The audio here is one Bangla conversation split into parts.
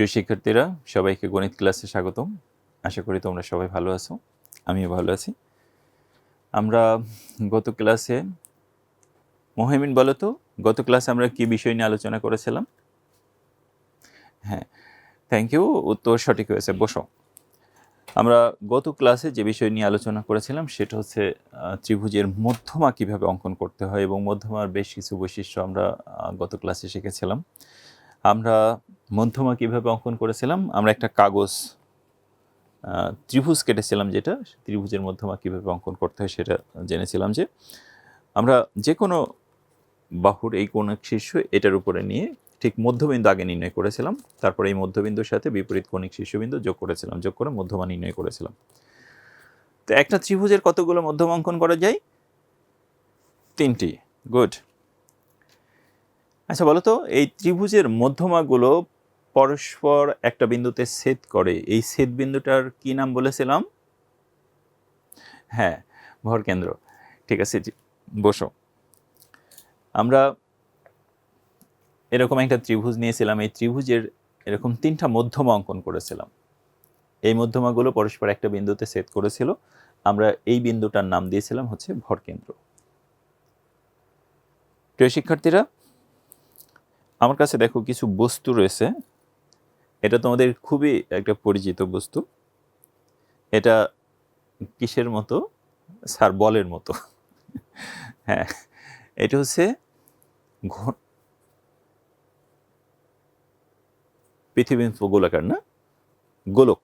প্রিয় শিক্ষার্থীরা, সবাইকে গণিত ক্লাসে স্বাগতম। আশা করি তোমরা সবাই ভালো আছো, আমিও ভালো আছি। আমরা গত ক্লাসে, মোহামিন বলো তো, গত ক্লাসে আমরা কি বিষয় নিয়ে আলোচনা করেছিলাম? হ্যাঁ থ্যাংক ইউ উত্তর সঠিক হয়েছে, বসো। আমরা গত ক্লাসে যে বিষয় নিয়ে আলোচনা করেছিলাম, সেটা হচ্ছে ত্রিভুজের মধ্যমা কীভাবে অঙ্কন করতে হয় এবং মধ্যমার বেশ কিছু বৈশিষ্ট্য আমরা গত ক্লাসে শিখেছিলাম। আমরা মধ্যমা কীভাবে অঙ্কন করেছিলাম? আমরা একটা কাগজ ত্রিভুজ কেটেছিলাম যেটা, ত্রিভুজের মধ্যমা কীভাবে অঙ্কন করতে হয় সেটা জেনেছিলাম যে, আমরা যে কোনো বাহুর এই কোন শীর্ষ এটার উপরে নিয়ে ঠিক মধ্যবিন্দু আগে নির্ণয় করেছিলাম, তারপরে এই মধ্যবিন্দুর সাথে বিপরীত কোণিক শীর্ষবিন্দু যোগ করেছিলাম, যোগ করে মধ্যমা নির্ণয় করেছিলাম। তো একটা ত্রিভুজের কতগুলো মধ্যমা অঙ্কন করা যায়? তিনটি। গুড। আচ্ছা বলো তো, এই ত্রিভুজের মধ্যমাগুলো পরস্পর একটা বিন্দুতে ছেদ করে, এই ছেদ বিন্দুটার কি নাম বলেছিলাম? হ্যাঁ ভরকেন্দ্র ঠিক আছে বসো। আমরা এরকম একটা ত্রিভুজ নিয়েছিলাম, এই ত্রিভুজের এরকম তিনটা মধ্যমা অঙ্কন করেছিলাম। এই মধ্যমাগুলো পরস্পর একটা বিন্দুতে ছেদ করেছিল। আমরা এই বিন্দুটার নাম দিয়েছিলাম হচ্ছে ভরকেন্দ্র প্রিয় শিক্ষার্থীরা, আমার কাছে দেখো কিছু বস্তু রয়েছে। এটা তোমাদের খুবই একটা পরিচিত বস্তু। এটা কিসের মতো? স্যার, বলের মতো। হ্যাঁ এটা হচ্ছে পৃথিবী গোলাকার না? গোলক।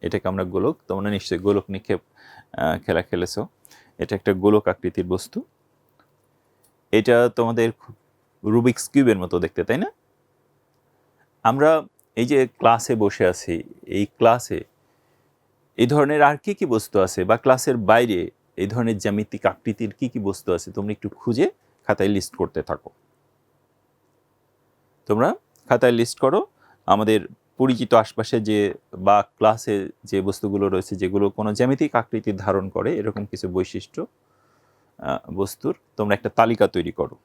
এটাকে আমরা গোলক, তোমরা নিশ্চয়ই গোলক নিক্ষেপ খেলা খেলেছো। এটা একটা গোলক আকৃতির বস্তু। এটা তোমাদের রুবিক্স কিউবের মতো দেখতে, তাই না? আমরা এই যে ক্লাসে বসে আছি, এই ক্লাসে এই ধরনের আর কি কি বস্তু আছে? বা ক্লাসের বাইরে এই ধরনের জ্যামিতিক আকৃতির কি কি বস্তু আছে? তোমরা একটু খুঁজে খাতায় লিস্ট করতে থাকো। তোমরা খাতায় লিস্ট করো। আমাদের পরিচিত আশপাশে যে বা ক্লাসে যে বস্তুগুলো রয়েছে, যেগুলো কোনো জ্যামিতিক আকৃতির ধারণ করে, এরকম কিছু বৈশিষ্ট্য বস্তুর তোমরা একটা তালিকা তৈরি করো।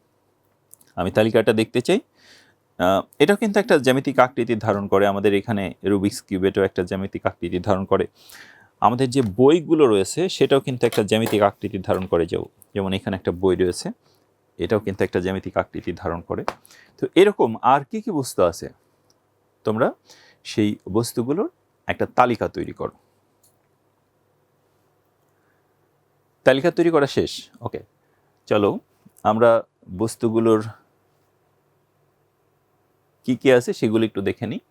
আমি তালিকাটা দেখতে চাই। এটাও কিন্তু একটা জ্যামিতিক আকৃতির ধারণ করে। আমাদের এখানে রুবিক্স কিউবেটও একটা জ্যামিতিক আকৃতি ধারণ করে। আমাদের যে বইগুলো রয়েছে, সেটাও কিন্তু একটা জ্যামিতিক আকৃতি ধারণ করে যেও যেমন এখানে একটা বই রয়েছে, এটাও কিন্তু একটা জ্যামিতিক আকৃতি ধারণ করে। তো এরকম আর কি কি বস্তু আছে? তোমরা সেই বস্তুগুলোর একটা তালিকা তৈরি করো। তালিকা তৈরি করা শেষ? ওকে চলো, আমরা বস্তুগুলোর কি কি আছে সেগুলো একটু দেখে নিই।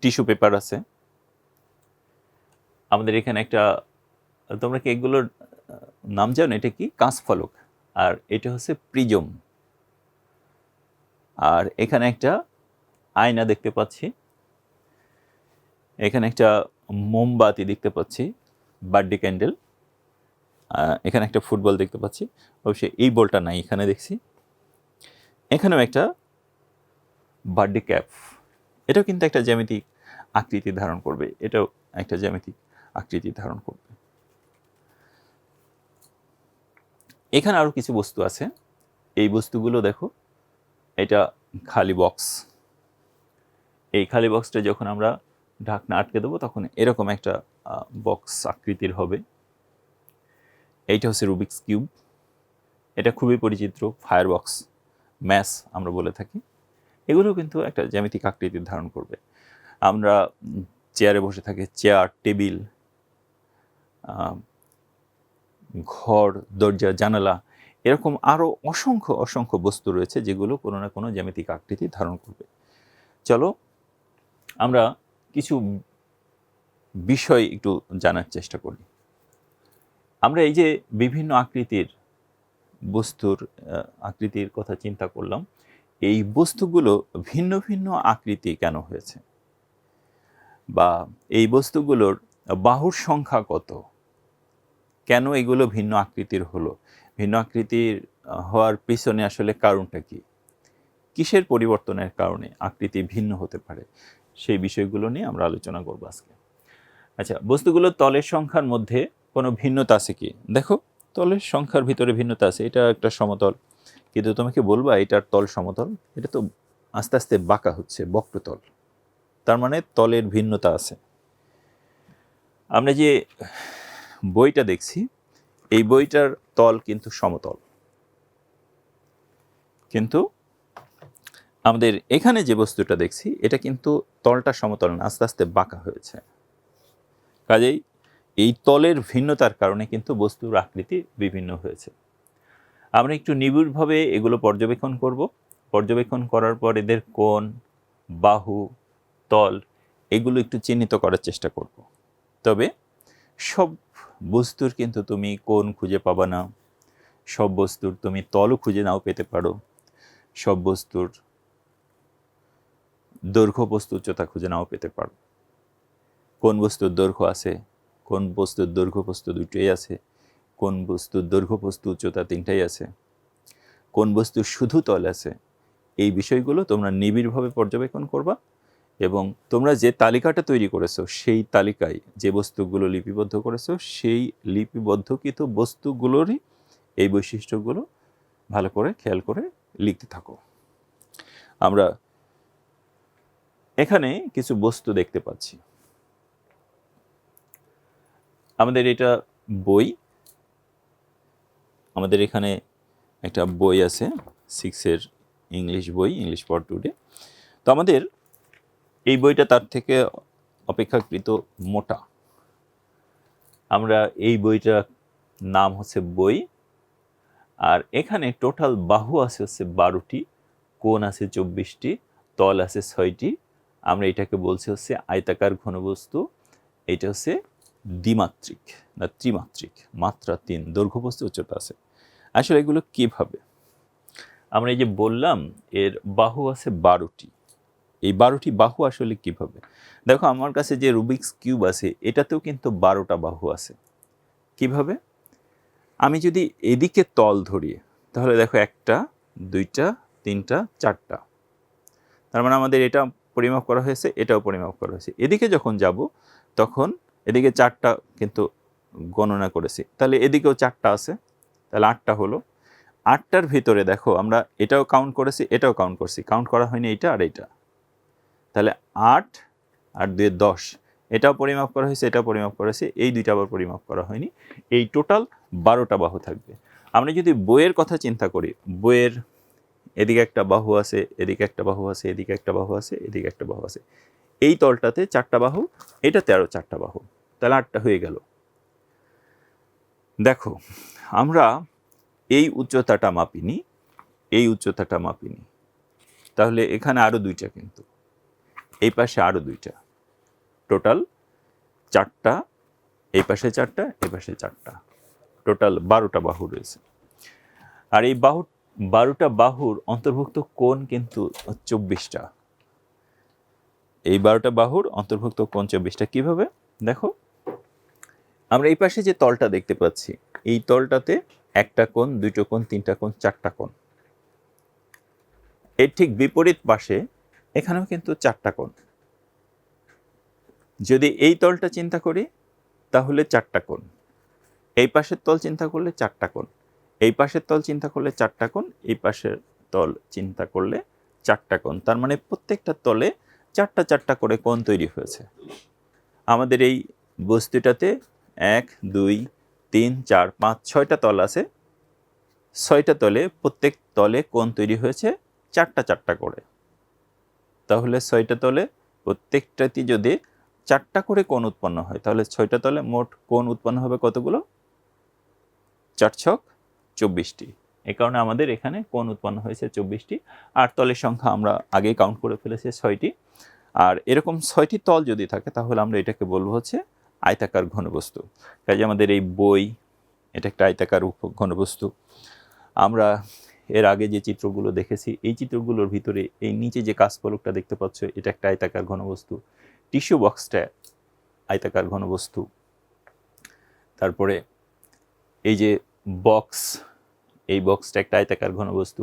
টিস্যু পেপার আছে। আমাদের এখানে একটা, তোমরা কি এগুলোর নাম জানো? এটা কি? কাঁচ ফলক। আর এটা হচ্ছে প্রিজম। আর এখানে একটা আয়না দেখতে পাচ্ছি। এখানে একটা মোমবাতি দেখতে পাচ্ছি, বার্থডে ক্যান্ডেল। এখানে একটা ফুটবল দেখতে পাচ্ছি। অবশ্যই এই বলটা নাই, এখানে দেখছি। এখানেও একটা বার্থডে ক্যাপ। এটাও কিন্তু একটা জ্যামিতিক আকৃতি ধারণ করবে। এটাও একটা জ্যামিতিক আকৃতি ধারণ করবে। এখানে আরও কিছু বস্তু আছে। এই বস্তুগুলো দেখো, এটা খালি বক্স। এই খালি বক্সটা যখন আমরা ঢাকনা আটকে দেবো, তখন এরকম একটা বক্স আকৃতির হবে। এইটা হচ্ছে রুবিক্স কিউব। এটা খুবই পরিচিত ফায়ার বক্স ম্যাস আমরা বলে থাকি। এগুলো কিন্তু একটা জ্যামিতিক আকৃতির ধারণ করবে। আমরা চেয়ারে বসে থাকি, চেয়ার, টেবিল ঘর, দরজা, জানালা, এরকম আরও অসংখ্য অসংখ্য বস্তু রয়েছে যেগুলো কোনো না কোনো জ্যামিতিক আকৃতি ধারণ করবে। চলো, আমরা কিছু বিষয় একটু জানার চেষ্টা করি। আমরা এই যে বিভিন্ন আকৃতির বস্তুর আকৃতির কথা চিন্তা করলাম এই বস্তুগুলো ভিন্ন ভিন্ন আকৃতি কেন হয়েছে? বা এই বস্তুগুলোর বাহুর সংখ্যা কত? কেন এগুলো ভিন্ন আকৃতির হলো? ভিন্ন আকৃতির হওয়ার পিছনে আসলে কারণটা কি? কিসের পরিবর্তনের কারণে আকৃতি ভিন্ন হতে পারে? সেই বিষয়গুলো নিয়ে আমরা আলোচনা করব আজকে। আচ্ছা বস্তুগুলোর তলের সংখ্যার মধ্যে কোনো ভিন্নতা আছে কি? দেখো, তলের সংখ্যার ভিতরে ভিন্নতা আছে। এটা একটা সমতল। কিন্তু তোমাকে বলবা এটার তল সমতল, এটা তো আস্তে আস্তে বাঁকা হচ্ছে, বক্রতল। তার মানে তলের ভিন্নতা আছে। আমরা যে বইটা দেখছি, এই বইটার তল কিন্তু সমতল। কিন্তু আমাদের এখানে যে বস্তুটা দেখছি, এটা কিন্তু তলটা সমতল না, আস্তে আস্তে বাঁকা হয়েছে। কাজেই এই তলের ভিন্নতার কারণে কিন্তু বস্তুর আকৃতি বিভিন্ন হয়েছে। আমরা একটু নিবিড়ভাবে এগুলো পর্যবেক্ষণ করব। পর্যবেক্ষণ করার পর এদের কোণ, বাহু, তল, এগুলো একটু চিহ্নিত করার চেষ্টা করব। তবে সব বস্তুর কিন্তু তুমি কোণ খুঁজে পাবা না। সব বস্তুর তুমি তলও খুঁজে নাও পেতে পারো। সব বস্তুর দৈর্ঘ্য, বস্তু, উচ্চতা খুঁজে নাও পেতে পারো। কোন বস্তুর দৈর্ঘ্য আছে, কোন বস্তুর দৈর্ঘ্য, বস্তু দুটোই আছে। কোন বস্তুর দৈর্ঘ্য, বস্তু, উচ্চতা তিনটাই আছে। কোন বস্তুর শুধু তল আছে, এই বিষয়গুলো তোমরা নিবিড়ভাবে পর্যবেক্ষণ করবা এবং তোমরা যে তালিকাটা তৈরি করেছ, সেই তালিকায় যে বস্তুগুলো লিপিবদ্ধ করেছ, সেই লিপিবদ্ধকৃত বস্তুগুলোরই এই বৈশিষ্ট্যগুলো ভালো করে খেয়াল করে লিখতে থাকো। আমরা এখানে কিছু বস্তু দেখতে পাচ্ছি। আমাদের এটা বই আমাদের এখানে একটা বই আছে সিক্সের ইংলিশ বই ইংলিশ ফর টুডে তো আমাদের এই বইটা তার থেকে অপেক্ষাকৃত মোটা। আমরা এই বইটার নাম হচ্ছে বই, আর এখানে টোটাল বাহু আছে হচ্ছে বারোটি, কোণ আছে চব্বিশটি, তল আছে ছয়টি। আমরা এটাকে বলছি হচ্ছে আয়তাকার ঘনবস্তু, এটা হচ্ছে দ্বিমাত্রিক না ত্রিমাত্রিক, মাত্রা তিন দৈর্ঘ্যবস্তু উচ্চতা আছে। আসলে এগুলো কীভাবে? আমরা এই যে বললাম, এর বাহু আছে বারোটি। এই বারোটি বাহু আসলে কীভাবে? দেখো, আমার কাছে যে রুবিক্স কিউব আছে, এটাতেও কিন্তু বারোটা বাহু আছে। কীভাবে? আমি যদি এদিকে তল ধরি, তাহলে দেখো একটা, দুইটা, তিনটা, চারটা। তার মানে আমাদের এটা পরিমাপ করা হয়েছে, এটাও পরিমাপ করা হয়েছে। এদিকে যখন যাব, তখন এদিকে চারটা কিন্তু গণনা করেছি। তাহলে এদিকেও চারটা আছে, তাহলে আটটা হলো। আটটার ভিতরে দেখো, আমরা এটাও কাউন্ট করেছি, এটাও কাউন্ট করছি। কাউন্ট করা হয়নি এইটা আর এইটা। তাহলে আট আর দুই দশ, এটাও পরিমাপ করা হয়েছে, এটাও পরিমাপ করা হয়েছে, এই দুইটা আবার পরিমাপ করা হয়নি। এই টোটাল বারোটা বাহু থাকবে। আমরা যদি বইয়ের কথা চিন্তা করি, বইয়ের এদিকে একটা বাহু আছে, এদিকে একটা বাহু আছে, এদিকে একটা বাহু আছে, এদিকে একটা বাহু আছে। এই তলটাতে চারটা বাহু, এটাতে আরও চারটা বাহু। তাহলে আটটা হয়ে গেল। দেখো, আমরা এই উচ্চতাটা মাপিনি, এই উচ্চতাটা মাপিনি। তাহলে এখানে আরও দুইটা কিন্তু। এই পাশে আরও দুইটা। টোটাল চারটা, এই পাশে চারটা, এই পাশে চারটা। টোটাল বারোটা বাহু রয়েছে। আর এই বাহু, বারোটা বাহুর অন্তর্ভুক্ত কোণ কিন্তু চব্বিশটা। এই বারোটা বাহুর অন্তর্ভুক্ত কোণ চব্বিশটা কীভাবে? দেখো, আমরা এই পাশে যে তলটা দেখতে পাচ্ছি, এই তলটাতে একটা কোণ, দুটো কোণ, তিনটা কোণ, চারটা কোণ। এর ঠিক বিপরীত পাশে এখানেও কিন্তু চারটা কোণ। যদি এই তলটা চিন্তা করি, তাহলে চারটা কোণ। এই পাশের তল চিন্তা করলে চারটা কোণ। এই পাশের তল চিন্তা করলে চারটা কোণ, এই পাশের তল চিন্তা করলে চারটা কোণ। তার মানে প্রত্যেকটা তলে চারটা চারটা করে কোণ তৈরি হয়েছে। আমাদের এই বস্তুটাতে এক, দুই, তিন, চার, পাঁচ, ছয়টা তল আছে। ছয়টা তলে প্রত্যেক তলে কোণ তৈরি হয়েছে চারটা চারটা করে। তাহলে ছয়টা তলে প্রত্যেকটাতে যদি চারটা করে কোণ উৎপন্ন হয়, তাহলে ছয়টা তলে মোট কোণ উৎপন্ন হবে কতগুলো? চার ছক চব্বিশটি। এ কারণে আমাদের এখানে কোণ উৎপন্ন হয়েছে চব্বিশটি। আর তলের সংখ্যা আমরা আগেই কাউন্ট করে ফেলেছি ছয়টি। আর এরকম ছয়টি তল যদি থাকে, তাহলে আমরা এটাকে বলব হচ্ছে আয়তাকার ঘনবস্তু। কাজে আমাদের এই বই, এটা একটা আয়তাকার ঘনবস্তু। আমরা এর আগে যে চিত্রগুলো দেখেছি, এই চিত্রগুলোর ভিতরে এই নিচে যে কাঁচপলকটা দেখতে পাচ্ছ, এটা একটা আয়তাকার ঘনবস্তু। টিস্যু বক্সটা আয়তাকার ঘনবস্তু। তারপরে এই যে বক্স, এই বক্সটা একটা আয়তাকার ঘনবস্তু।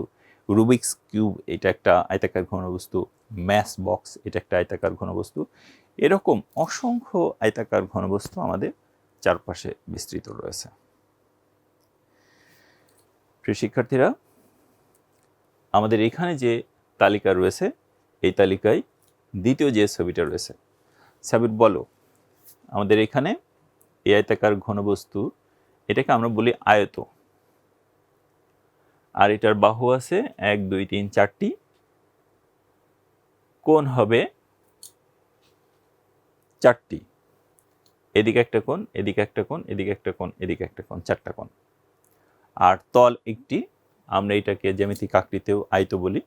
রুবিক্স কিউব এটা একটা আয়তাকার ঘনবস্তু। ম্যাস বক্স এটা একটা আয়তাকার ঘনবস্তু। এরকম অসংখ্য আয়তাকার ঘনবস্তু আমাদের চারপাশে বিস্তৃত রয়েছে। প্রিয় শিক্ষার্থীরা, আমাদের এখানে যে তালিকা রয়েছে, এই তালিকায় দ্বিতীয় যে ছবিটা রয়েছে, সাবির বলো, আমাদের এখানে এই আয়তাকার ঘনবস্তু, এটাকে আমরা বলি আয়ত। আর এটার বাহু আছে এক, দুই, তিন, চারটি। কোণ হবে চারটি। এদিকে একটা কোণ, এদিকে একটা কোণ, এদিকে একটা কোণ, এদিকে একটা কোণ, চারটা কোণ। আর তল একটি, আমরা এটাকে জ্যামিতিক আকৃতিও আয়ত বলি।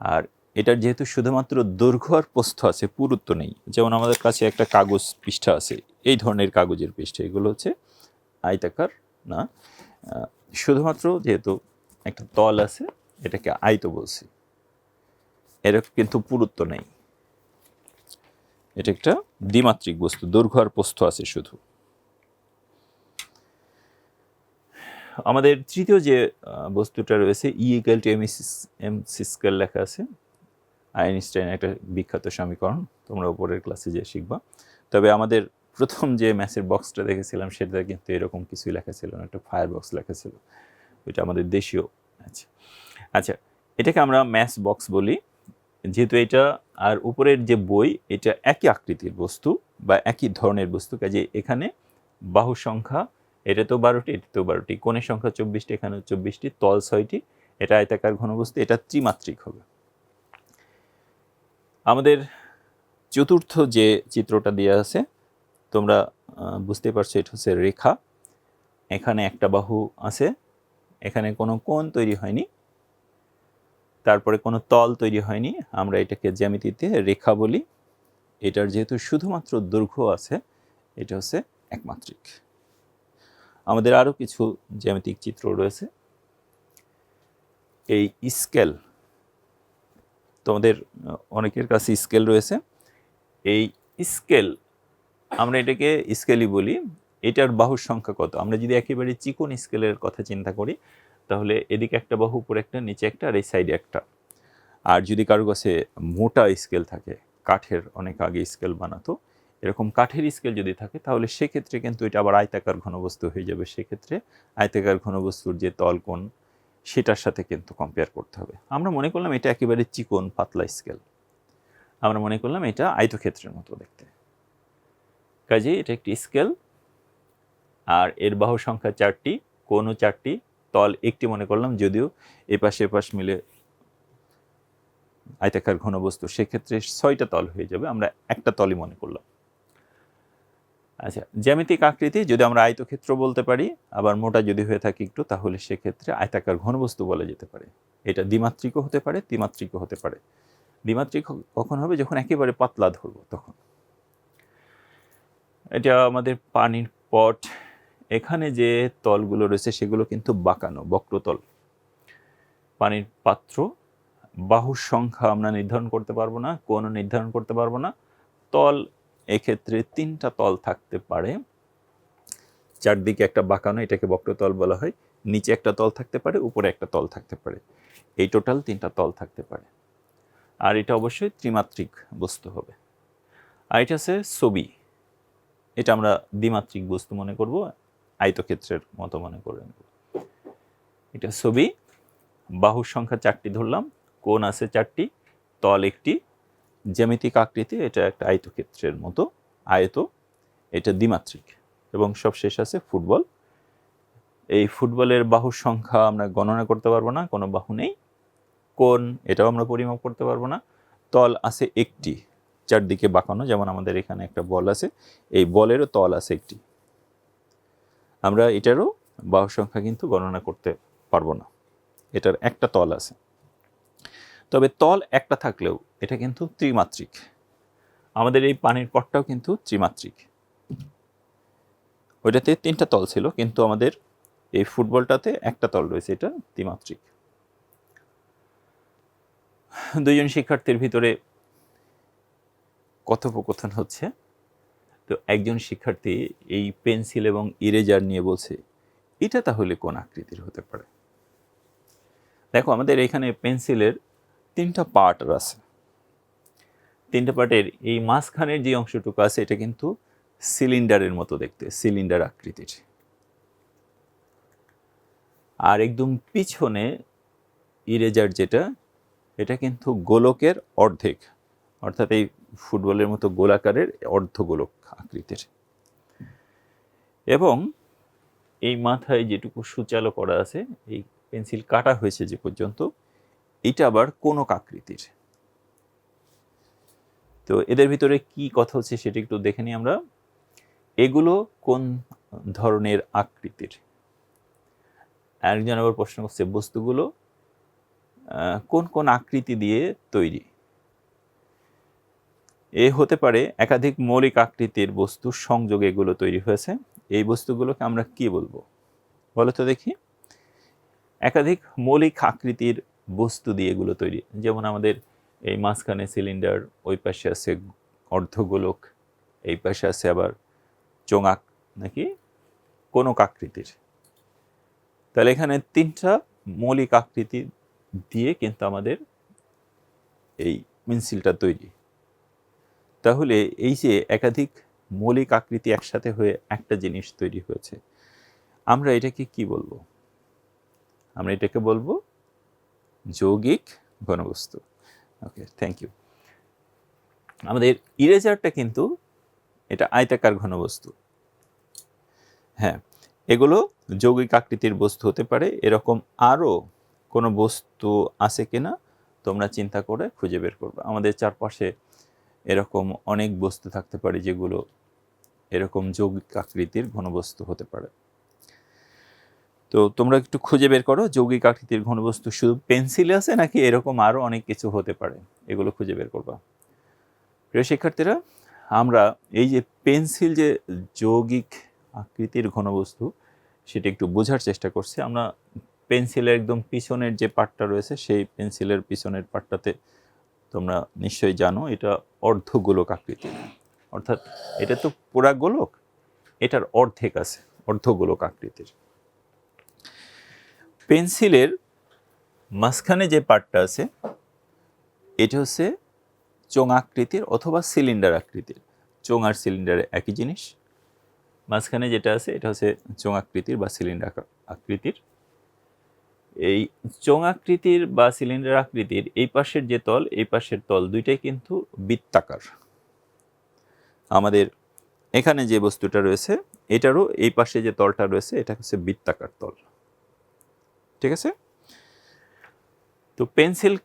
আর এটার যেহেতু শুধুমাত্র দৈর্ঘ্য আর প্রস্থ আছে, পুরুত্ব নেই। যেমন আমাদের কাছে একটা কাগজ পৃষ্ঠা আছে, এই ধরনের কাগজের পৃষ্ঠা, এগুলো হচ্ছে আয়তাকার, না? শুধুমাত্র যেহেতু একটা তল আছে, এটাকে আয়ত বলছি। এর কিন্তু পুরুত্ব নেই। এটা একটা দ্বিমাত্রিক বস্তু, দৈর্ঘ্য আর প্রস্থ আছে শুধু। আমাদের তৃতীয় যে বস্তুটা রয়েছে E equal to M square লেখা আছে। আইনস্টাইন একটা বিখ্যাত সমীকরণ, তোমরা উপরের ক্লাসে যে শিখবা। তবে আমাদের প্রথম যে ম্যাচের বক্সটা দেখেছিলাম সেটা কিন্তু এরকম কিছুই লেখা ছিল না, একটা ফায়ার বক্স লেখা ছিল। ওইটা আমাদের দেশীয় আচ্ছা আচ্ছা এটাকে আমরা ম্যাচ বক্স বলি। যেহেতু এটা আর উপরের যে বই, এটা একই আকৃতির বস্তু বা একই ধরনের বস্তু, কাজে এখানে বাহু সংখ্যা, এটা তো বারোটি, এটা তো বারোটি। কোণের সংখ্যা চব্বিশটি এখানে চব্বিশটি, তল ছয়টি, এটা আয়তাকার ঘনবস্তু, এটা ত্রিমাত্রিক হবে। আমাদের চতুর্থ যে চিত্রটা দেওয়া আছে, তোমরা বুঝতে পারছ, এটা হচ্ছে রেখা। এখানে একটা বাহু আছে এখানে কোনো কোণ তৈরি হয়নি। তারপরে কোনো তল তৈরি হয়নি। আমরা এটাকে জ্যামিতিতে রেখা বলি। এটার যেহেতু শুধুমাত্র দৈর্ঘ্য আছে, এটা হচ্ছে একমাত্রিক। আমাদের আরও কিছু জ্যামিতিক চিত্র রয়েছে। এই স্কেল, তোমাদের অনেকের কাছে স্কেল রয়েছে। এই স্কেল, আমরা এটাকে স্কেলই বলি। এটার বাহুর সংখ্যা কত? আমরা যদি একেবারে চিকন স্কেলের কথা চিন্তা করি, তাহলে এদিকে একটা বাহু, উপরে একটা, নিচে একটা, আর এই সাইডে একটা। আর যদি কারও কাছে মোটা স্কেল থাকে, কাঠের অনেক আগে স্কেল বানাতো, এরকম কাঠের স্কেল যদি থাকে, তাহলে সেক্ষেত্রে কিন্তু এটা আবার আয়তাকার ঘনবস্তু হয়ে যাবে। সেক্ষেত্রে আয়তাকার ঘনবস্তুর যে তল কোণ, সেটার সাথে কিন্তু কম্পেয়ার করতে হবে। আমরা মনে করলাম এটা একেবারে চিকন, পাতলা স্কেল। আমরা মনে করলাম এটা আয়তক্ষেত্রের মতো দেখতে। কাজে এটা একটি স্কেল আর এর বাহু সংখ্যা চারটি কোণও চারটি, তল একটি মনে করলাম, যদিও এপাশ এপাশ মিলে আয়তাকার ঘনবস্তু, সেক্ষেত্রে ছয়টা তল হয়ে যাবে, আমরা একটা তলই মনে করলাম। আচ্ছা জ্যামিতিক আকৃতি, যদি আমরা আয়তক্ষেত্র বলতে পারি, আবার মোটা যদি হয়ে থাকে একটু, তাহলে সেক্ষেত্রে আয়তাকার ঘনবস্তু বলা যেতে পারে। এটা দ্বিমাত্রিকও হতে পারে, ত্রিমাত্রিকও হতে পারে। দ্বিমাত্রিক কখন হবে? যখন একেবারে পাতলা ধরবো, তখন। এটা আমাদের পানির পট এখানে যে তলগুলো রয়েছে সেগুলো কিন্তু বাঁকানো, বক্রতল। পানির পাত্র বাহুর সংখ্যা আমরা নির্ধারণ করতে পারব না কোনো নির্ধারণ করতে পারব না। তল এক্ষেত্রে তিনটা তল থাকতে পারে। চারদিকে একটা বাঁকানো, এটাকে বক্রতল বলা হয়। নিচে একটা তল থাকতে পারে, উপরে একটা তল থাকতে পারে। এই টোটাল তিনটা তল থাকতে পারে। আর এটা অবশ্যই ত্রিমাত্রিক বস্তু হবে। আর এটা আছে ছবি। এটা আমরা দ্বিমাত্রিক বস্তু মনে করব। আয়তক্ষেত্রের মতো মনে করে নেব। এটা ছবি, বাহুর সংখ্যা চারটি ধরলাম কোন আছে চারটি, তল একটি, জ্যামিতিক আকৃতি, এটা একটা আয়তক্ষেত্রের মতো, আয়ত, এটা দ্বিমাত্রিক, এবং সব শেষ আছে ফুটবল। এই ফুটবলের বাহুর সংখ্যা আমরা গণনা করতে পারব না, কোনো বাহু নেই। কোন এটাও আমরা পরিমাপ করতে পারব না। তল আছে একটি, চারদিকে বাঁকানো, যেমন আমাদের এখানে একটা বল আছে, এই বলেরও তল আছে একটি। আমরা এটারও বাহু সংখ্যা কিন্তু গণনা করতে পারব না। এটার একটা তল আছে। তবে তল একটা থাকলেও এটা কিন্তু ত্রিমাত্রিক। আমাদের এই পানির পটটাও কিন্তু ত্রিমাত্রিক। ওইটাতে তিনটা তল ছিল, কিন্তু আমাদের এই ফুটবলটাতে একটা তল রয়েছে, এটা ত্রিমাত্রিক। দুইজন শিক্ষার্থীর ভিতরে কথোপকথন হচ্ছে। তো একজন শিক্ষার্থী এই পেন্সিল এবং ইরেজার নিয়ে বলছে, এটা তাহলে কোন আকৃতির হতে পারে? দেখো, আমাদের এখানে পেন্সিলের তিনটা পার্ট আছে। তিনটা পার্টের এই মাঝখানের যে অংশটুকু আছে, এটা কিন্তু সিলিন্ডারের মতো দেখতে, সিলিন্ডার আকৃতির। আর একদম পিছনে ইরেজার যেটা, এটা কিন্তু গোলকের অর্ধেক, অর্থাৎ এই ফুটবলের মতো গোলাকারের অর্ধ গোলক আকৃতির। এবং এই মাথায় যেটুকু সুচালো করা আছে, এই পেন্সিল কাটা হয়েছে যে পর্যন্ত, এটা আবার কোনক আকৃতির। তো এদের ভিতরে কি কথা হচ্ছে সেটা একটু দেখে নিই আমরা। এগুলো কোন ধরনের আকৃতির? একজন আবার প্রশ্ন করছে, বস্তুগুলো কোন কোন আকৃতি দিয়ে তৈরি? এ হতে পারে একাধিক মৌলিক আকৃতির বস্তুর সংযোগে এগুলো তৈরি হয়েছে। এই বস্তুগুলোকে আমরা কি বলব? বলো তো দেখি। একাধিক মৌলিক আকৃতির বস্তু দিয়ে এগুলো তৈরি। যেমন আমাদের এই মাঝখানে সিলিন্ডার ওই পাশে আছে অর্ধগোলক, এই পাশে আছে আবার চোঙাক নাকি কোনক আকৃতির। তাহলে এখানে তিনটা মৌলিক আকৃতি দিয়ে কিন্তু আমাদের এই পেন্সিলটা তৈরি। তাহলে এই যে একাধিক মৌলিক আকৃতি একসাথে হয়ে একটা জিনিস তৈরি হয়েছে, আমরা এটাকে কি বলব? আমরা এটাকে বলব যৌগিক ঘনবস্তু। ওকে থ্যাংক ইউ আমাদের ইরেজারটা কিন্তু এটা আয়তাকার ঘনবস্তু। হ্যাঁ এগুলো যৌগিক আকৃতির বস্তু হতে পারে, এরকম আরও কোনো বস্তু আছে কিনা তোমরা চিন্তা করে খুঁজে বের করবে। আমাদের চারপাশে এরকম অনেক বস্তু থাকতে পারে যেগুলো এরকম যৌগিক আকৃতির ঘনবস্তু হতে পারে। তো তোমরা একটু খুঁজে বের করো, যৌগিক আকৃতির ঘনবস্তু শুধু পেন্সিল আছে নাকি এরকম আরও অনেক কিছু হতে পারে? এগুলো খুঁজে বের করবা। প্রিয় শিক্ষার্থীরা, আমরা এই যে পেন্সিল যে যৌগিক আকৃতির ঘনবস্তু সেটা একটু বোঝার চেষ্টা করছি। আমরা পেন্সিলের একদম পিছনের যে পার্টটা রয়েছে, সেই পেন্সিলের পিছনের পার্টটাতে তোমরা নিশ্চয়ই জানো, এটা অর্ধ অর্ধগোলক আকৃতি। অর্থাৎ এটা তো পুরা গোলক, এটার অর্ধেক আছে অর্ধ অর্ধগোলক আকৃতির। পেন্সিলের মাঝখানে যে পার্টটা আছে, এটা হচ্ছে চোঙ আকৃতির অথবা সিলিন্ডার আকৃতির। চোঙ আর সিলিন্ডার একই জিনিস। মাঝখানে যেটা আছে, এটা হচ্ছে চোঙ আকৃতির বা সিলিন্ডার আকৃতির। এই চোঙ আকৃতির বা সিলিন্ডার আকৃতির এই পাশের যে তল, এই পাশের তল দুইটাই কিন্তু বৃত্তাকার। আমাদের এখানে যে বস্তুটা রয়েছে, এটারও এই পাশে যে তলটা রয়েছে, এটা হচ্ছে বৃত্তাকার তল। ঠিক আছে? তো পেন্সিল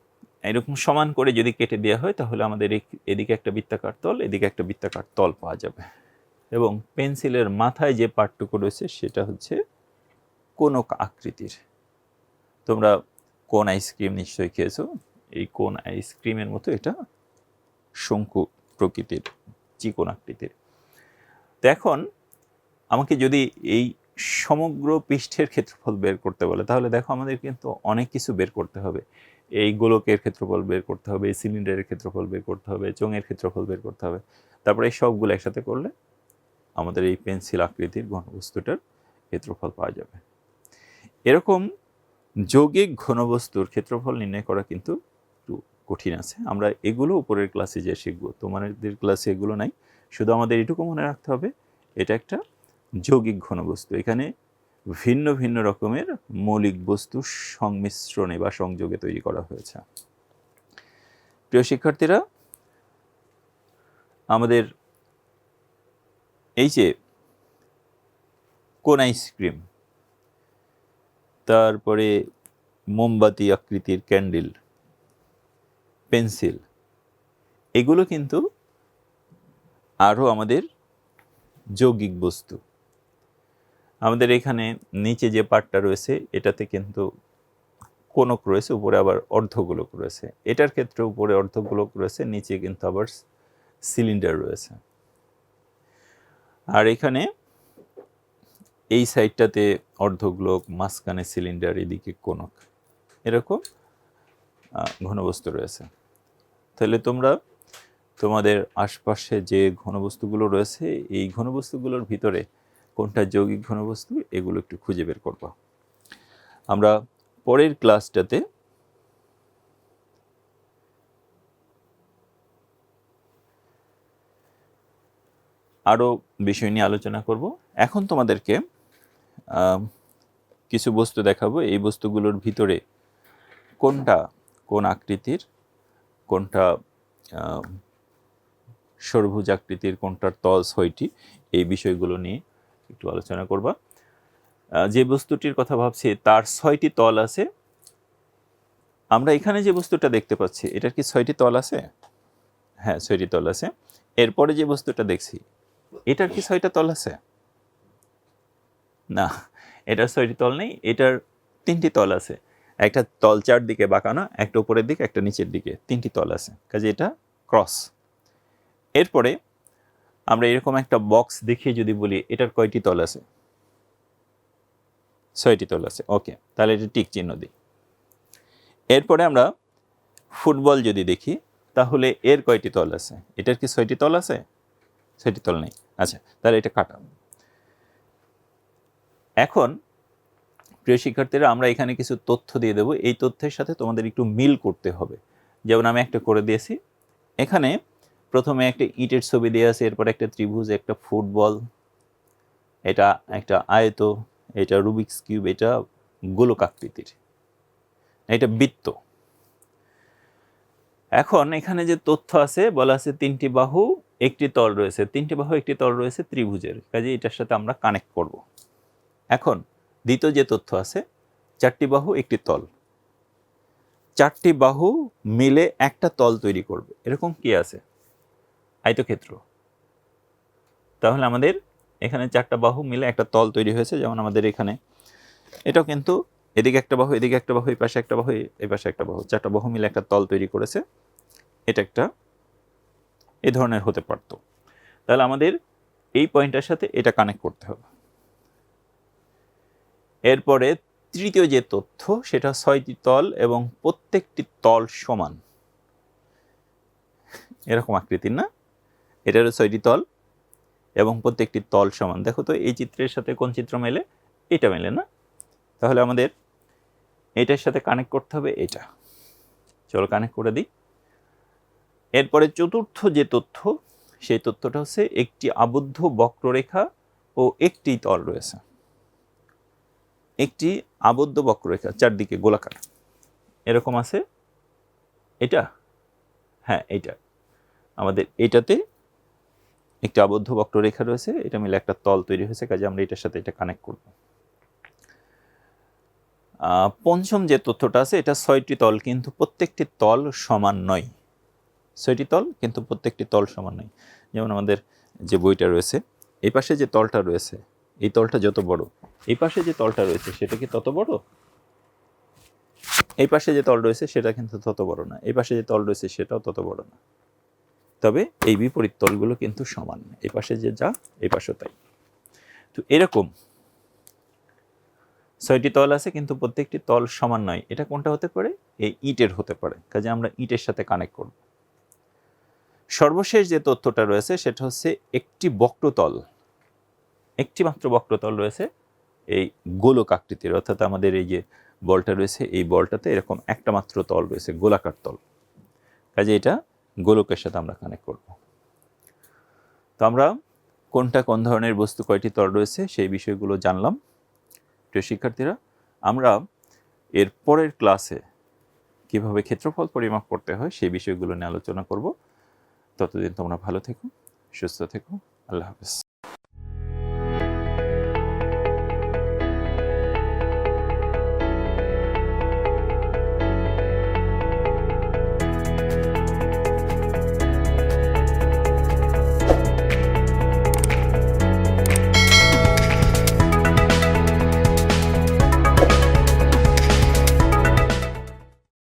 এরকম সমান করে যদি কেটে দেওয়া হয়, তাহলে আমাদের এদিকে একটা বৃত্তাকার তল, এদিকে একটা বৃত্তাকার তল পাওয়া যাবে। এবং পেন্সিলের মাথায় যে পার্টটুকু রয়েছে, সেটা হচ্ছে কোনক আকৃতির। তোমরা কোন আইসক্রিম নিশ্চয়ই খেয়েছো? এই কোন আইসক্রিমের মতো এটা শঙ্কু প্রকৃতির, চিকন আকৃতির। তো এখন আমাকে যদি এই সমগ্র পৃষ্ঠের ক্ষেত্রফল বের করতে বলে, তাহলে দেখো আমাদের কিন্তু অনেক কিছু বের করতে হবে। এই গোলকের ক্ষেত্রফল বের করতে হবে, এই সিলিন্ডারের ক্ষেত্রফল বের করতে হবে, চোঙের ক্ষেত্রফল বের করতে হবে। তারপরে এই সবগুলো একসাথে করলে আমাদের এই পেন্সিল আকৃতির ঘনবস্তুটার ক্ষেত্রফল পাওয়া যাবে। এরকম যৌগিক ঘনবস্তুর ক্ষেত্রফল নির্ণয় করা কিন্তু একটু কঠিন আছে। আমরা এগুলো উপরের ক্লাসে যে শিখব। তোমাদের ক্লাসে এগুলো নাই। শুধু আমাদের এটুকু মনে রাখতে হবে, এটা একটা যৌগিক ঘনবস্তু। এখানে ভিন্ন ভিন্ন রকমের মৌলিক বস্তু সংমিশ্রণে বা সংযোগে তৈরি করা হয়েছে। প্রিয় শিক্ষার্থীরা, আমাদের এই যে কোন আইসক্রিম তারপরে মোমবাতি আকৃতির ক্যান্ডেল, পেন্সিল, এগুলো কিন্তু আরও আমাদের যৌগিক বস্তু। আমাদের এখানে নিচে যে পাটটা রয়েছে, এটাতে কিন্তু কোনক রয়েছে, উপরে আবার অর্ধগোলক রয়েছে। এটার ক্ষেত্রে উপরে অর্ধগোলক রয়েছে, নিচে কিন্তু আবার সিলিন্ডার রয়েছে। আর এখানে এই সাইডটাতে অর্ধগোলক, মাঝখানে সিলিন্ডার এদিকে কোনক এরকম ঘনবস্তু রয়েছে। তাহলে তোমরা তোমাদের আশপাশে যে ঘনবস্তুগুলো রয়েছে, এই ঘনবস্তুগুলোর ভিতরে কোনটা যৌগিক ঘনবস্তু, এগুলো একটু খুঁজে বের করবা। আমরা পরের ক্লাসটাতে আরও বিষয় নিয়ে আলোচনা করব। এখন তোমাদেরকে কিছু বস্তু দেখাবো। এই বস্তুগুলোর ভিতরে কোনটা, কোন আকৃতির, কোনটা ষড়ভুজ আকৃতির, কোনটার তল ছয়টি, এই বিষয়গুলো নিয়ে একটু আলোচনা করবা। যে বস্তুটির কথা ভাবছি, তার ছয়টি তল আছে। আমরা এখানে যে বস্তুটা দেখতে পাচ্ছি, এটার কি ছয়টি তল আছে? হ্যাঁ ছয়টি তল আছে। এরপরে যে বস্তুটা দেখছি, এটার কি ছয়টা তল আছে? না এটার ছয়টি তল নেই, এটার তিনটি তল আছে। একটা তল চারদিকে বাঁকানো, একটা উপরের দিকে, একটা নিচের দিকে, তিনটি তল আছে। কাজে এটা ক্রস এরপরে আমরা এরকম একটা বক্স দেখিয়ে যদি বলি, এটার কয়টি তল আছে? ছয়টি তল আছে ওকে তাহলে এটা টিক চিহ্ন দিই। এরপরে আমরা ফুটবল যদি দেখি, তাহলে এর কয়টি তল আছে? এটার কি ছয়টি তল আছে? ছয়টি তল নেই। আচ্ছা তাহলে এটা কাটা। এখন, প্রিয় শিক্ষার্থীরা, আমরা এখানে কিছু তথ্য দিয়ে দেবো। এই তথ্যের সাথে তোমাদের একটু মিল করতে হবে। যেমন আমি একটা করে দিয়েছি। এখানে প্রথমে একটা ইটের ছবি দেওয়া আছে, এরপর একটা ত্রিভুজ, একটা ফুটবল, এটা একটা আয়ত, এটা রুবিক্স কিউব, এটা গোলক আকৃতির। এটা বৃত্ত। এখন এখানে যে তথ্য আছে, বলা আছে তিনটি বাহু, একটি তল রয়েছে। তিনটি বাহু, একটি তল রয়েছে ত্রিভুজের। কাজে এটার সাথে আমরা কানেক্ট করব। এখন দ্বিতীয় যে তথ্য আছে, চারটি বাহু, একটি তল। চারটি বাহু মিলে একটা তল তৈরি করবে। এরকম কি আছে? আয়তক্ষেত্র। তাহলে আমাদের এখানে চারটা বাহু মিলে একটা তল তৈরি হয়েছে, যেমন আমাদের এখানে। এটাও কিন্তু এদিকে একটা বাহু, এদিকে একটা বাহু, এই পাশে একটা বাহু, এই পাশে একটা বাহু। চারটা বাহু মিলে একটা তল তৈরি করেছে। এটা একটা এই ধরনের হতে পারতো। তাহলে আমাদের এই পয়েন্টটার সাথে এটা কানেক্ট করতে হবে। এরপরে তৃতীয় যে তথ্য, সেটা ছয়টি তল এবং প্রত্যেকটি তল সমান। এরকম আকৃতির না? এটারও ছয়টি তল এবং প্রত্যেকটি তল সমান। দেখো তো, এই চিত্রের সাথে কোন চিত্র মেলে? এটা মেলে না? তাহলে আমাদের এটার সাথে কানেক্ট করতে হবে এটা। চলো কানেক্ট করে দিই। এরপরে চতুর্থ যে তথ্য, সেই তথ্যটা হচ্ছে একটি আবদ্ধ বক্ররেখা ও একটি তল রয়েছে। একটি আবদ্ধ বক্ররেখা, চারদিকে গোলাকার। এরকম আছে এটা? হ্যাঁ এইটা। আমাদের এটাতে একটি আবদ্ধ বক্ররেখা রয়েছে, এটা মিলে একটা তল তৈরি হয়েছে, কাজে আমরা এটার সাথে এটা কানেক্ট করব। পঞ্চম যে তথ্যটা আছে, এটা ছয়টি তল, কিন্তু প্রত্যেকটি তল সমান নয়। ছয়টি তল, কিন্তু প্রত্যেকটি তল সমান নয়। যেমন আমাদের যে বইটা রয়েছে, এই পাশে যে তলটা রয়েছে, এই তলটা যত বড় এই পাশে যে তলটা রয়েছে, সেটা কি তত বড়? এই পাশে যে তল রয়েছে, সেটা কিন্তু তত বড় না। এই পাশে যে তল রয়েছে, সেটাও তত বড় না। তবে এই বিপরীত তলগুলো কিন্তু সমান। এই পাশে যে যা, এই পাশেও তাই। তো এরকম ছয়টি তল আছে, কিন্তু প্রত্যেকটি তল সমান নয়। এটা কোনটা হতে পারে? এই ইটের হতে পারে। কাজে আমরা ইটের সাথে কানেক্ট করব। সর্বশেষ যে তথ্যটা রয়েছে, সেটা হচ্ছে একটি বক্রতল। একটি মাত্র বক্রতল রয়েছে। এই গোলক আকৃতির অর্থাৎ আমাদের এই যে বলটা রয়েছে, এই বলটাতে এরকম একটা মাত্র তল রয়েছে, গোলাকার তল। কাজে এটা গোলকের সাথে আমরা কানেক্ট করব। তো আমরা কোনটা কোন ধরনের বস্তু, কয়টি তল রয়েছে, সেই বিষয়গুলো জানলাম। প্রিয় শিক্ষার্থীরা, আমরা এর পরের ক্লাসে কীভাবে ক্ষেত্রফল পরিমাপ করতে হয়, সেই বিষয়গুলো নিয়ে আলোচনা করব। ততদিন তোমরা ভালো থেকো, সুস্থ থেকো, আল্লাহ হাফেজ।